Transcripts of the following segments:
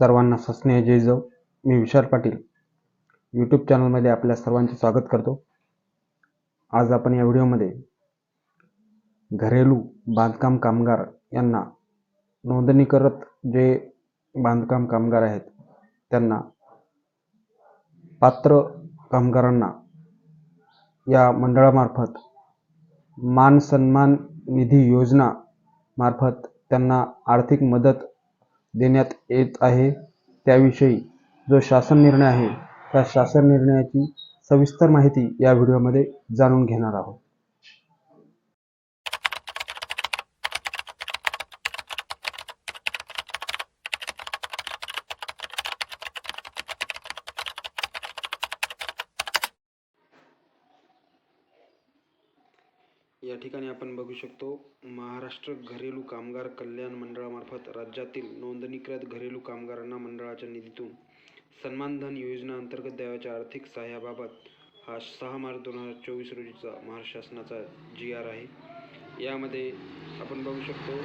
सर्वांना सस्नेह जय जव. मी विशाल पाटील. यूट्यूब चॅनलमध्ये आपल्या सर्वांचे स्वागत करतो. आज आपण या व्हिडिओमध्ये घरेलू बांधकाम कामगार यांना नोंदणी करत जे बांधकाम कामगार आहेत त्यांना पात्र कामगारांना या मंडळामार्फत मान सन्मान निधी योजना मार्फत त्यांना आर्थिक मदत देण्यात येत आहे. त्याविषयी जो शासन निर्णय आहे त्या शासन निर्णयाची सविस्तर माहिती या व्हिडिओमध्ये जाणून घेणार आहोत. या ठिकाणी आपण बघू शकतो महाराष्ट्र घरेलू कामगार कल्याण मंडळामार्फत राज्यातील नोंदणीकृत घरेलू कामगारांना मंडळाच्या निधीतून सन्मानधन योजना अंतर्गत द्यावयाच्या आर्थिक सहाय्याबाबत हा सहा मार्च दोन हजार चोवीस रोजीचा महाराष्ट्र शासनाचा जी आर आहे. यामध्ये आपण बघू शकतो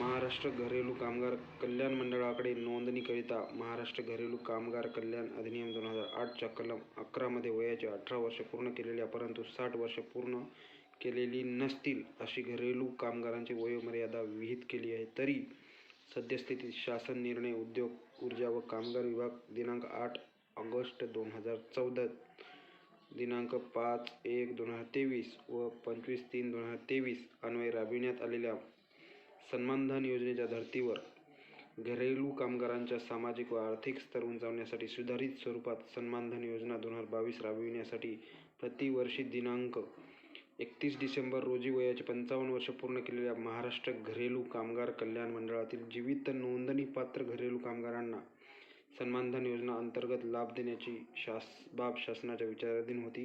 महाराष्ट्र घरेलू कामगार कल्याण मंडळाकडे नोंदणीकरिता महाराष्ट्र घरेलू कामगार कल्याण अधिनियम दोन हजार आठच्या कलम अकरामध्ये वयाचे अठरा वर्ष पूर्ण केलेल्या परंतु साठ वर्ष पूर्ण केलेली नसतील अशी घरेलू कामगारांची वयोमर्यादा विहित केली आहे. तरी सद्यस्थितीत शासन निर्णय उद्योग ऊर्जा व कामगार विभाग दिनांक आठ ऑगस्ट दोन हजार चौदा दिनांक पाच एक दोन हजार तेवीस व पंचवीस तीन दोन हजार तेवीस अन्वये राबविण्यात आलेल्या सन्मानधन योजनेच्या धर्तीवर घरेलू कामगारांच्या सामाजिक व आर्थिक स्तर उंचावण्यासाठी सुधारित स्वरूपात सन्मानधन योजना दोन हजार बावीस राबविण्यासाठी प्रतिवर्षी दिनांक एकतीस डिसेंबर रोजी वयाचे पंचावन्न वर्ष पूर्ण केलेल्या महाराष्ट्र घरेलू कामगार कल्याण मंडळातील जीवित नोंदणीपात्र घरेलू कामगारांना सन्मानधन योजना अंतर्गत लाभ देण्याची शास बाब शासनाच्या विचाराधीन होती.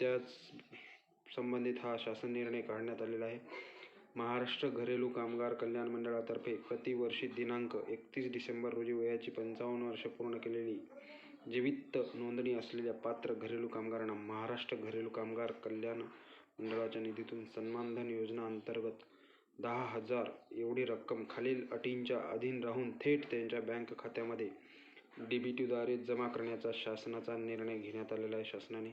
त्याच संबंधित हा शासन निर्णय काढण्यात आलेला आहे. महाराष्ट्र घरेलू कामगार कल्याण मंडळातर्फे प्रतिवर्षी दिनांक एकतीस डिसेंबर रोजी वयाची पंचावन्न वर्ष पूर्ण केलेली जीवित नोंदणी असलेल्या पात्र घरेलू कामगारांना महाराष्ट्र घरेलू कामगार कल्याण मंडळाच्या निधीतून सन्मानधन योजना अंतर्गत दहा हजार एवढी रक्कम खालील अटींच्या अधीन राहून थेट त्यांच्या बँक खात्यामध्ये डी बी टीद्वारे जमा करण्याचा शासनाचा निर्णय घेण्यात आलेला आहे शासनाने.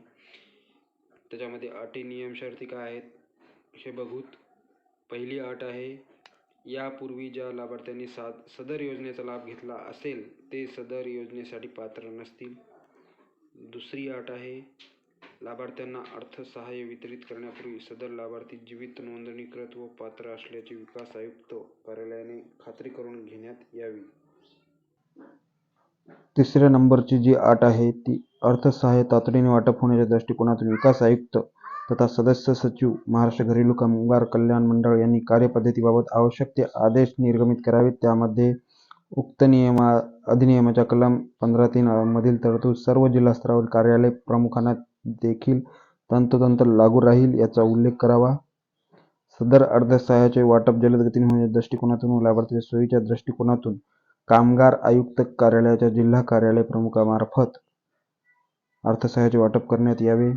त्याच्यामध्ये अटी नियम शर्ती काय आहेत हे बघूत. पहिली अट आहे यापूर्वी ज्या लाभार्थ्यांनी सा सदर योजनेचा लाभ घेतला असेल ते सदर योजनेसाठी पात्र नसतील. दुसरी अट आहे लाभार्थ्यांना अर्थसहाय्य वितरित करण्यापूर्वी सदर लाभार्थी जीवित नोंदणीकृत व पात्र असल्याची विकास आयुक्त कार्यालयाने खात्री करून घेण्यात यावी. तिसऱ्या नंबरची जी अट आहे ती अर्थसहाय्य तातडीने वाटप होण्याच्या दृष्टिकोनातून विकास आयुक्त तथा सदस्य सचिव महाराष्ट्र घरेलू कामगार कल्याण मंडळ यांनी कार्यपद्धतीबाबत आवश्यक ते आदेश निर्गमित करावेत. त्यामध्ये उक्त नियमा अधिनियमाच्या कलम पंधरा तीन मधील तरतूद सर्व जिल्हा स्तरावर कार्यालय प्रमुखांना देखील तंतोतंत लागू राहील याचा उल्लेख करावा. सदर अर्थसहाय्याचे वाटप जलद गतीने होण्याच्या दृष्टिकोनातून व लाभार्थीच्या सोयीच्या दृष्टिकोनातून कामगार आयुक्त कार्यालयाच्या जिल्हा कार्यालय प्रमुखामार्फत अर्थसहाय्याचे वाटप करण्यात यावे.